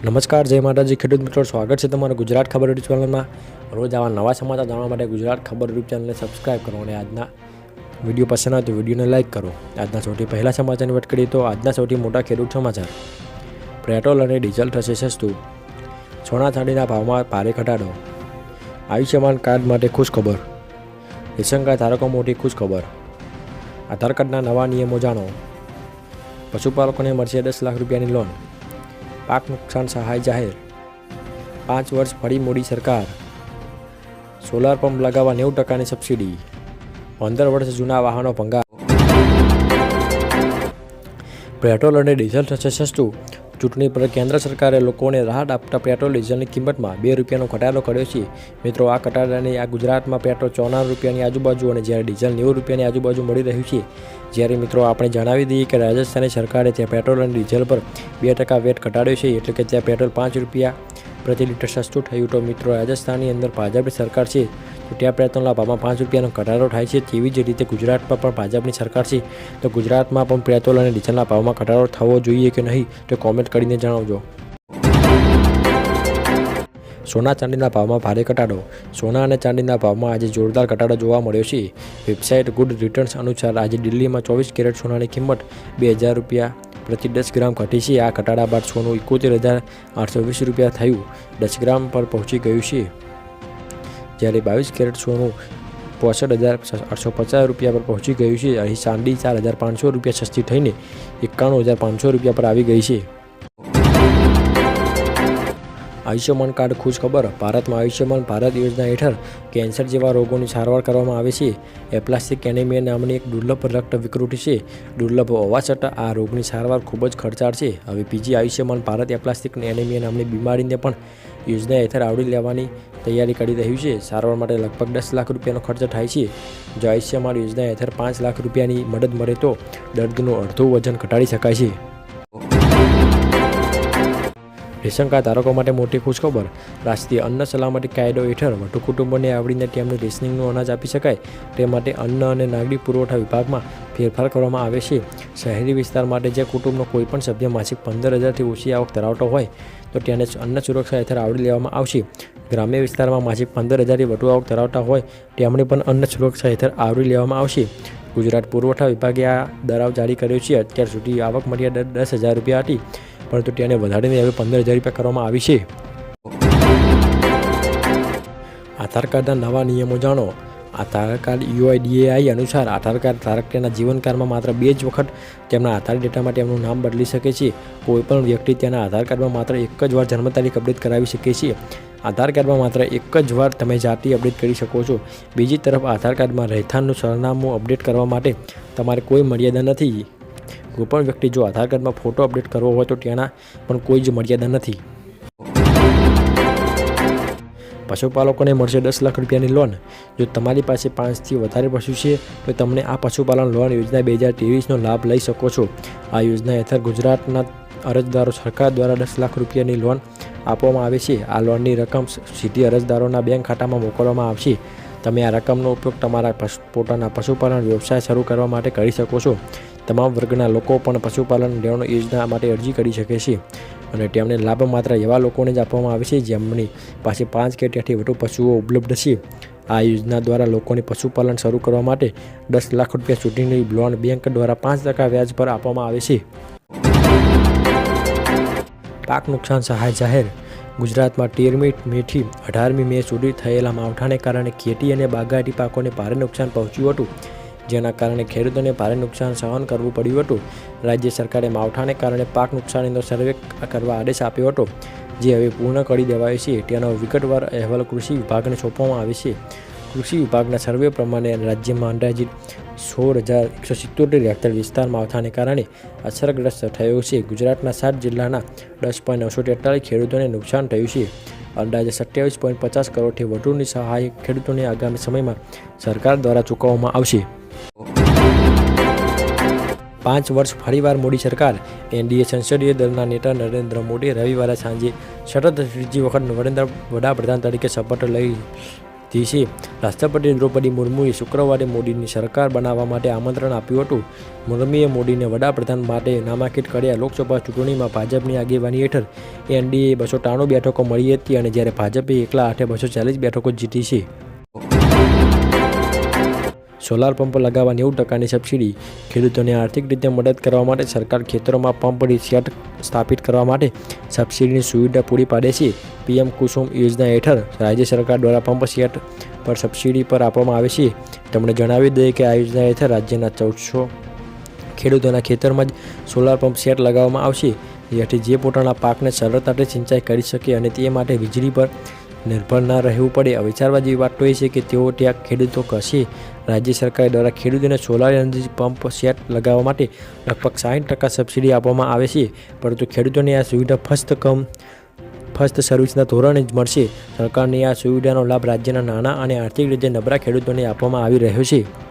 નમસ્કાર, જય માતાજી. ખેડૂત મિત્રો, સ્વાગત છે તમારું ગુજરાત ખબર યુટ્યુબ ચેનલમાં. રોજ આવા નવા સમાચાર જાણવા માટે ગુજરાત ખબર યુટ્યુબ ચેનલને સબસ્ક્રાઈબ કરો અને આજના વીડિયો પસંદ આવે તો વિડીયોને લાઇક કરો. આજના સૌથી પહેલા સમાચારની વાત કરીએ તો આજના સૌથી મોટા ખેડૂત સમાચાર. પેટ્રોલ અને ડીઝલ થશે સસ્તું. સોના ચાંદીના ભાવમાં ભારે ઘટાડો. આયુષ્યમાન કાર્ડ માટે ખુશ ખબર. રેશન કાર્ડ ધારકો મોટી ખુશ ખબર. આધાર કાર્ડના નવા નિયમો જાણો. પશુપાલકોને મળશે દસ લાખ રૂપિયાની લોન પાક નુકસાન સહાય જાહેર. પાંચ વર્ષ ફરી મોડી સરકાર. સોલાર પંપ લગાવવા નેવું ટકાની સબસિડી. પંદર વર્ષ જૂના વાહનો ભંગા પેટ્રોલ અને ડીઝલ થશે સસ્તું. ચૂંટણી પર કેન્દ્ર સરકારે લોકોને રાહત આપતા પેટ્રોલ, ડીઝલની કિંમતમાં બે રૂપિયાનો ઘટાડો કર્યો છે. મિત્રો, આ ઘટાડાની આ ગુજરાતમાં પેટ્રોલ ચોનાર રૂપિયાની આજુબાજુ અને જ્યારે ડીઝલ નેવું રૂપિયાની આજુબાજુ મળી રહ્યું છે, જ્યારે મિત્રો આપણે જણાવી દઈએ કે રાજસ્થાની સરકારે ત્યાં પેટ્રોલ અને ડીઝલ પર બે ટકા વેટ ઘટાડ્યો છે, એટલે કે ત્યાં પેટ્રોલ પાંચ રૂપિયા પ્રતિ લીટર સસ્તું થયું તો મિત્રો રાજસ્થાનની અંદર ભાજપની સરકાર છે. તો ત્યાં પેટ્રોલના ભાવમાં પાંચ રૂપિયાનો ઘટાડો થાય છે. તેવી જ રીતે ગુજરાતમાં પણ ભાજપની સરકાર છે. તો ગુજરાતમાં પણ પેટ્રોલ અને ડીઝલના ભાવમાં ઘટાડો થવો જોઈએ કે નહીં તો કોમેન્ટ કરીને જણાવજો. સોના ચાંદીના ભાવમાં ભારે ઘટાડો. સોના અને ચાંદીના ભાવમાં આજે જોરદાર ઘટાડો જોવા મળ્યો છે. વેબસાઇટ ગુડ રિટર્ન્સ અનુસાર આજે દિલ્હીમાં ચોવીસ કેરેટ સોનાની કિંમત બે હજાર રૂપિયા પ્રતિ દસ ગ્રામ ઘટી છે. આ ઘટાડા બાદ સોનું એકોતેર હજાર આઠસો વીસ રૂપિયા થયું. દસ ગ્રામ પર પહોંચી ગયું છે. જ્યારે બાવીસ કેરેટ સોનું પોસઠ હજાર આઠસો પચાસ રૂપિયા પર પહોંચી ગયું છે. અહીં ચાંદી ચાર હજાર પાંચસો રૂપિયા સસ્તી થઈને એકાણું હજાર પાંચસો રૂપિયા પર આવી ગઈ છે. આયુષ્યમાન કાર્ડ ખુશ ખબર ભારતમાં આયુષ્યમાન ભારત યોજના હેઠળ કેન્સર જેવા રોગોની સારવાર કરવામાં આવે છે. એપ્લાસ્ટિક એનેમિયા નામની એક દુર્લભ રક્ત વિકૃતિ છે. દુર્લભ હોવા છતાં આ રોગની સારવાર ખૂબ જ ખર્ચાળ છે. હવે બીજી આયુષ્યમાન ભારત એપ્લાસ્ટિક એનેમિયા નામની બીમારીને પણ યોજના હેઠળ આવરી લેવાની તૈયારી કરી રહ્યું છે. સારવાર માટે લગભગ દસ લાખ રૂપિયાનો ખર્ચ થાય છે. જો આયુષ્યમાન યોજના હેઠળ પાંચ લાખ રૂપિયાની મદદ મળે તો દર્દનું અડધું વજન ઘટાડી શકાય છે. રેશન કાર્ડ ધારકો માટે મોટી ખુશખબર. રાષ્ટ્રીય અન્ન સલામતી કાયદો હેઠળ વધુ કુટુંબોને આવડીને તેમને રેશનિંગનું અનાજ આપી શકાય. તે માટે અન્ન અને નાગરિક પુરવઠા વિભાગમાં ફેરફાર કરવામાં આવે છે. શહેરી વિસ્તાર માટે જે કુટુંબનો કોઈપણ સભ્ય માસિક પંદર હજારથી ઓછી આવક ધરાવતો હોય, તો તેને અન્ન સુરક્ષા હેઠળ આવરી લેવામાં આવશે. ગ્રામ્ય વિસ્તારમાં માસિક પંદર હજારથી વધુ આવક ધરાવતા હોય, તેમણે પણ અન્ન સુરક્ષા હેઠળ આવરી લેવામાં આવશે. ગુજરાત પુરવઠા વિભાગે આ દરાવ જારી કર્યો છે. અત્યાર સુધી આવક મર્યાદા દસ હજાર રૂપિયા હતી. પરંતુ તેને વધારીને હવે પંદર હજાર રૂપિયા કરવામાં આવી છે. આધાર કાર્ડના નવા નિયમો જાણો. આધાર કાર્ડ યુઆઈડીએઆઈ અનુસાર આધાર કાર્ડ ધારક તેના જીવનકાળમાં માત્ર બે જ વખત તેમના આધાર ડેટામાં તેમનું નામ બદલી શકે છે. કોઈપણ વ્યક્તિ તેના આધાર કાર્ડમાં માત્ર એક જ વાર જન્મ તારીખ અપડેટ કરાવી શકે છે. આધાર કાર્ડમાં માત્ર એક જ વાર તમે જાતિ અપડેટ કરી શકો છો. બીજી તરફ આધાર કાર્ડમાં રહેઠાણનું સરનામું અપડેટ કરવા માટે તમારે કોઈ મર્યાદા નથી. કોઈપણ વ્યક્તિ જો આધાર કાર્ડમાં ફોટો અપડેટ કરવો હોય તો તેના પણ કોઈ જ મર્યાદા નથી. પશુપાલકોને મળશે દસ લાખ રૂપિયાની લોન જો તમારી પાસે પાંચથી વધારે પશુ છે, તો તમને આ પશુપાલન લોન યોજના બે હજાર ત્રેવીસનો લાભ લઈ શકો છો. આ યોજના હેઠળ ગુજરાતના અરજદારો સરકાર દ્વારા દસ લાખ રૂપિયાની લોન આપવામાં આવે છે. આ લોનની રકમ સીધી અરજદારોના બેંક ખાતામાં મોકલવામાં આવશે. તમે આ રકમનો ઉપયોગ તમારા પોતાના પશુપાલન વ્યવસાય શરૂ કરવા માટે કરી શકો છો. તમામ વર્ગના લોકો પણ પશુપાલન લેવાનો યોજના માટે અરજી કરી શકે છે અને તેમને લાભ માત્ર એવા લોકોને જ આપવામાં આવે છે જેમની પાસે પાંચ કે ત્યાંથી વધુ પશુઓ ઉપલબ્ધ છે. આ યોજના દ્વારા લોકોને પશુપાલન શરૂ કરવા માટે દસ લાખ રૂપિયા સુધીની લોન બેંક દ્વારા પાંચ ટકા વ્યાજ પર આપવામાં આવે છે. પાક નુકસાન સહાય જાહેર. ગુજરાતમાં તેરમી મેથી અઢારમી મે સુધી થયેલા માવઠાને કારણે ખેતી અને બાગાયતી પાકોને ભારે નુકસાન પહોંચ્યું હતું. જેના કારણે ખેડૂતોને ભારે નુકસાન સહન કરવું પડ્યું હતું. રાજ્ય સરકારે માવઠાને કારણે પાક નુકસાનીનો સર્વે કરવા આદેશ આપ્યો હતો, જે હવે પૂર્ણ કરી દેવાયો છે. તેનો વિગતવાર અહેવાલ કૃષિ વિભાગને સોંપવામાં આવે છે. કૃષિ વિભાગના સર્વે પ્રમાણે રાજ્યમાં અંદાજિત સોળ હજાર એકસો સિત્તોતેર હેક્ટર વિસ્તાર માવઠાને કારણે અસરગ્રસ્ત થયો છે. ગુજરાતના સાત જિલ્લાના દસ પોઈન્ટ નવસો તેતાલીસ ખેડૂતોને નુકસાન થયું છે. અંદાજે સત્યાવીસ પોઈન્ટ પચાસ કરોડથી વધુની સહાય ખેડૂતોને આગામી સમયમાં સરકાર દ્વારા ચૂકવવામાં આવશે. પાંચ વર્ષ ફરીવાર મોડી સરકાર, એનડીએ સંસદીય દળના નેતા નરેન્દ્ર મોદી રવિવારે સાંજે સતત ત્રીજી વખત નરેન્દ્ર વડાપ્રધાન તરીકે શપથ લઈ છે. રાષ્ટ્રપતિ દ્રૌપદી મુર્મુએ શુક્રવારે મોદીની સરકાર બનાવવા માટે આમંત્રણ આપ્યું હતું. મુર્મુએ મોદીને વડાપ્રધાન માટે નામાંકિત કર્યા. લોકસભા ચૂંટણીમાં ભાજપની આગેવાની હેઠળ એનડીએ બસો ત્રાણું બેઠકો મળી હતી અને જ્યારે ભાજપે એકલા આઠે બસો ચાલીસ બેઠકો જીતી છે. સોલાર પંપ લગાવવા નેવું ટકાની સબસિડી ખેડૂતોને આર્થિક રીતે મદદ કરવા માટે સરકાર ખેતરોમાં પંપ સેટ સ્થાપિત કરવા માટે સબસિડીની સુવિધા પૂરી પાડે છે. પીએમ કુસુમ યોજના હેઠળ રાજ્ય સરકાર દ્વારા પંપ સેટ પર સબસિડી પર આપવામાં આવે છે. તેમણે જણાવી દઈએ કે આ યોજના હેઠળ રાજ્યના ચૌદસો ખેડૂતોના ખેતરમાં જ સોલાર પંપ સેટ લગાવવામાં આવશે. જેથી જે પોતાના પાકને સરળતાથી સિંચાઈ કરી શકે અને તે માટે વીજળી પર નિર્ભર ના રહેવું પડે. વિચારવા જેવી વાત તો એ છે કે તેઓ ત્યાં ખેડૂતો કશે રાજ્ય સરકાર દ્વારા ખેડૂતોને સોલાર એનર્જી પંપ સેટ લગાવવા માટે લગભગ સાઠ ટકા સબસિડી આપવામાં આવે છે. પરંતુ ખેડૂતોને આ સુવિધા ફસ્ત કમ ફસ્ટ સર્વિસના ધોરણે જ મળશે. સરકારની આ સુવિધાનો લાભ રાજ્યના નાના અને આર્થિક રીતે નબળા ખેડૂતોને આપવામાં આવી રહ્યો છે.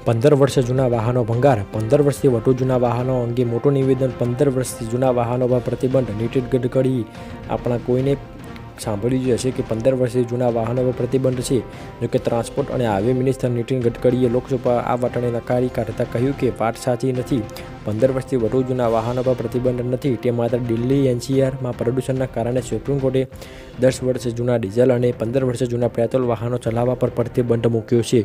પંદર વર્ષ જૂના વાહનો ભંગાર, પંદર વર્ષથી વધુ જૂના વાહનો અંગે મોટું નિવેદન પંદર વર્ષથી જૂના વાહનો પર પ્રતિબંધ નીતિન ગડકરી આપણા કોઈને સાંભળ્યું જ હશે કે પંદર વર્ષથી જૂના વાહનો પર પ્રતિબંધ છે. જોકે ટ્રાન્સપોર્ટ અને હાઇવે મિનિસ્ટર નીતિન ગડકરીએ લોકસભા આ વાતને નકારી કાઢતા કહ્યું કે વાત સાચી નથી. પંદર વર્ષથી વધુ જૂના વાહનો પર પ્રતિબંધ નથી. તે માત્ર દિલ્હી એનસીઆરમાં પ્રદૂષણના કારણે સુપ્રીમ કોર્ટે દસ વર્ષ જૂના ડીઝલ અને પંદર વર્ષ જૂના પેટ્રોલ વાહનો ચલાવવા પર પ્રતિબંધ મૂક્યો છે.